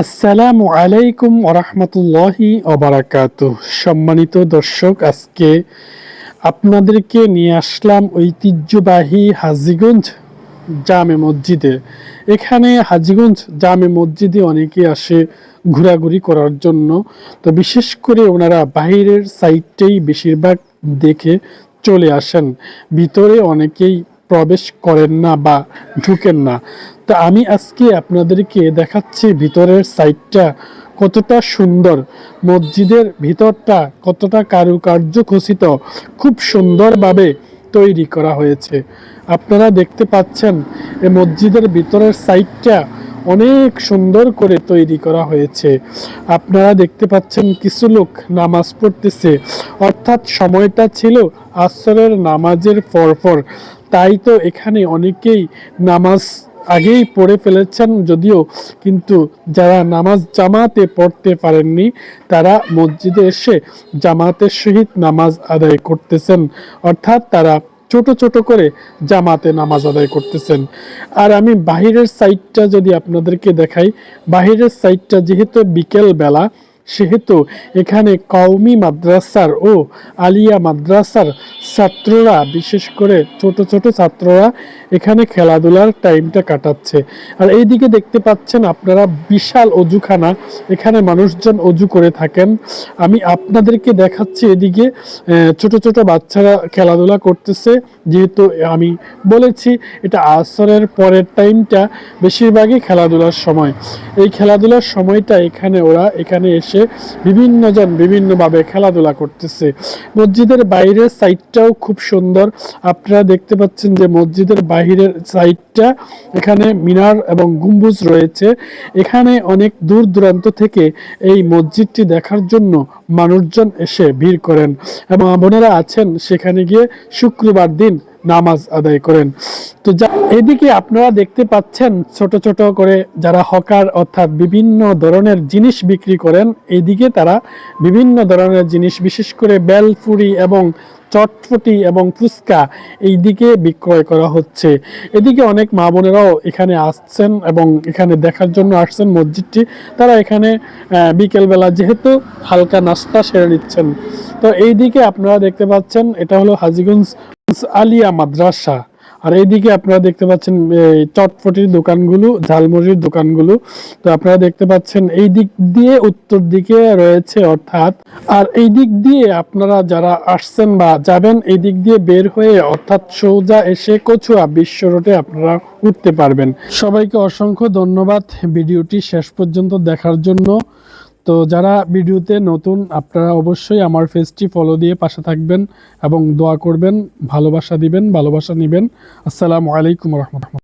আসসালামু আলাইকুম ওরহমতুল্লাহি ওবরাকাত। সম্মানিত দর্শক, আজকে আপনাদেরকে নিয়ে আসলাম ঐতিহ্যবাহী হাজিগঞ্জ জামে মসজিদে। এখানে হাজিগঞ্জ জামে মসজিদে অনেকে আসে ঘোরাঘুরি করার জন্য। তো বিশেষ করে ওনারা বাইরের সাইডটাই বেশিরভাগ দেখে চলে আসেন। ভিতরে অনেকেই প্রবেশ করেন না বা ঢুকেন না। তো আমি আজকে আপনাদেরকে দেখাচ্ছি ভিতরের সাইডটা কতটা সুন্দর। মসজিদের ভিতরটা কতটা কারুকার্য খচিত খুব সুন্দরভাবে তৈরি করা হয়েছে। আপনারা দেখতে পাচ্ছেন, এ মসজিদের ভিতরের সাইডটা অনেক সুন্দর করে তৈরি করা হয়েছে। আপনারা দেখতে পাচ্ছেন কিছু লোক নামাজ পড়তেছে। অর্থাৎ সময়টা ছিল আসরের নামাজের পরপর। তাই তো এখানে অনেকেই নামাজ আগেই পড়ে ফেলেছেন যদিও, কিন্তু যারা নামাজ জামাতে পড়তে পারেননি, তারা মসজিদে এসে জামাতের সহিত নামাজ আদায় করতেছেন। অর্থাৎ তারা ছোট ছোট করে জামাতে নামাজ আদায় করতেছেন। আর আমি বাহিরের সাইডটা যদি আপনাদেরকে দেখাই, বাহিরের সাইডটা যেহেতু বিকেল বেলা সেহেতু এখানে কওমি মাদ্রাসার ও আলিয়া মাদ্রাসার ছাত্ররা, বিশেষ করে ছোট ছোট ছাত্ররা, এখানে খেলাধুলার টাইমটা কাটাচ্ছে। আর এইদিকে দেখতে পাচ্ছেন আপনারা বিশাল অজুখানা। এখানে মানুষজন অজু করে থাকেন। আমি আপনাদেরকে দেখাচ্ছি এদিকে ছোট ছোট বাচ্চারা খেলাধুলা করতেছে। যেহেতু আমি বলেছি, এটা আসরের পরের টাইমটা বেশিরভাগই খেলাধুলার সময়। এই খেলাধুলার সময়টা এখানে ওরা, এখানে এসে বিভিন্ন জন বিভিন্নভাবে খেলাধুলা করতেছে। মসজিদের বাইরের সাইডটাও খুব সুন্দর। আপনারা দেখতে পাচ্ছেন যে মসজিদের বাইরের সাইডটা এখানে মিনার এবং গম্বুজ রয়েছে। এখানে অনেক দূর দূরান্ত থেকে এই মসজিদটি দেখার জন্য মানুষজন এসে ভিড় করেন। এবং বোনেরা আছেন সেখানে গিয়ে শুক্রবার দিন নামাজ আদায় করেন। তো এদিকে আপনারা দেখতে পাচ্ছেন ছোট ছোট করে যারা হকার অর্থাৎ বিভিন্ন ধরনের জিনিস বিক্রি করেন এইদিকে তারা বিভিন্ন ধরনের জিনিস, বিশেষ করে বেলপুরি এবং চটপটি এবং ফুচকা এই দিকে বিক্রয় করা হচ্ছে। এদিকে অনেক মা বোনেরাও এখানে আসছেন এবং এখানে দেখার জন্য আসছেন মসজিদটি। তারা এখানে বিকেলবেলা যেহেতু হালকা নাস্তা সেরে নিচ্ছেন। তো এই দিকে আপনারা দেখতে পাচ্ছেন, এটা হলো হাজিগঞ্জ আলিয়া মাদ্রাসা আর এইদিকে আপনারা দেখতে পাচ্ছেন চটপটির দোকানগুলো, ঝালমুড়ির দোকানগুলো। তো আপনারা দেখতে পাচ্ছেন, এই দিক দিয়ে উত্তর দিকে রয়েছে অর্থাৎ, আর এই দিক দিয়ে আপনারা যারা আসছেন বা যাবেন, এই দিক দিয়ে বের হয়ে অর্থাৎ সৌজা এসে কচুয়া বিশ্ব রোডে আপনারা উঠতে পারবেন। সবাইকে অসংখ্য ধন্যবাদ। ভিডিওটি শেষ পর্যন্ত দেখার জন্য। তো যারা ভিডিওতে নতুন, আপনারা অবশ্যই আমার ফেসটি ফলো দিয়ে পাশে থাকবেন এবং দোয়া করবেন, ভালোবাসা দিবেন, ভালোবাসা নেবেন। আসসালামু আলাইকুম রহমতুল্লাহ।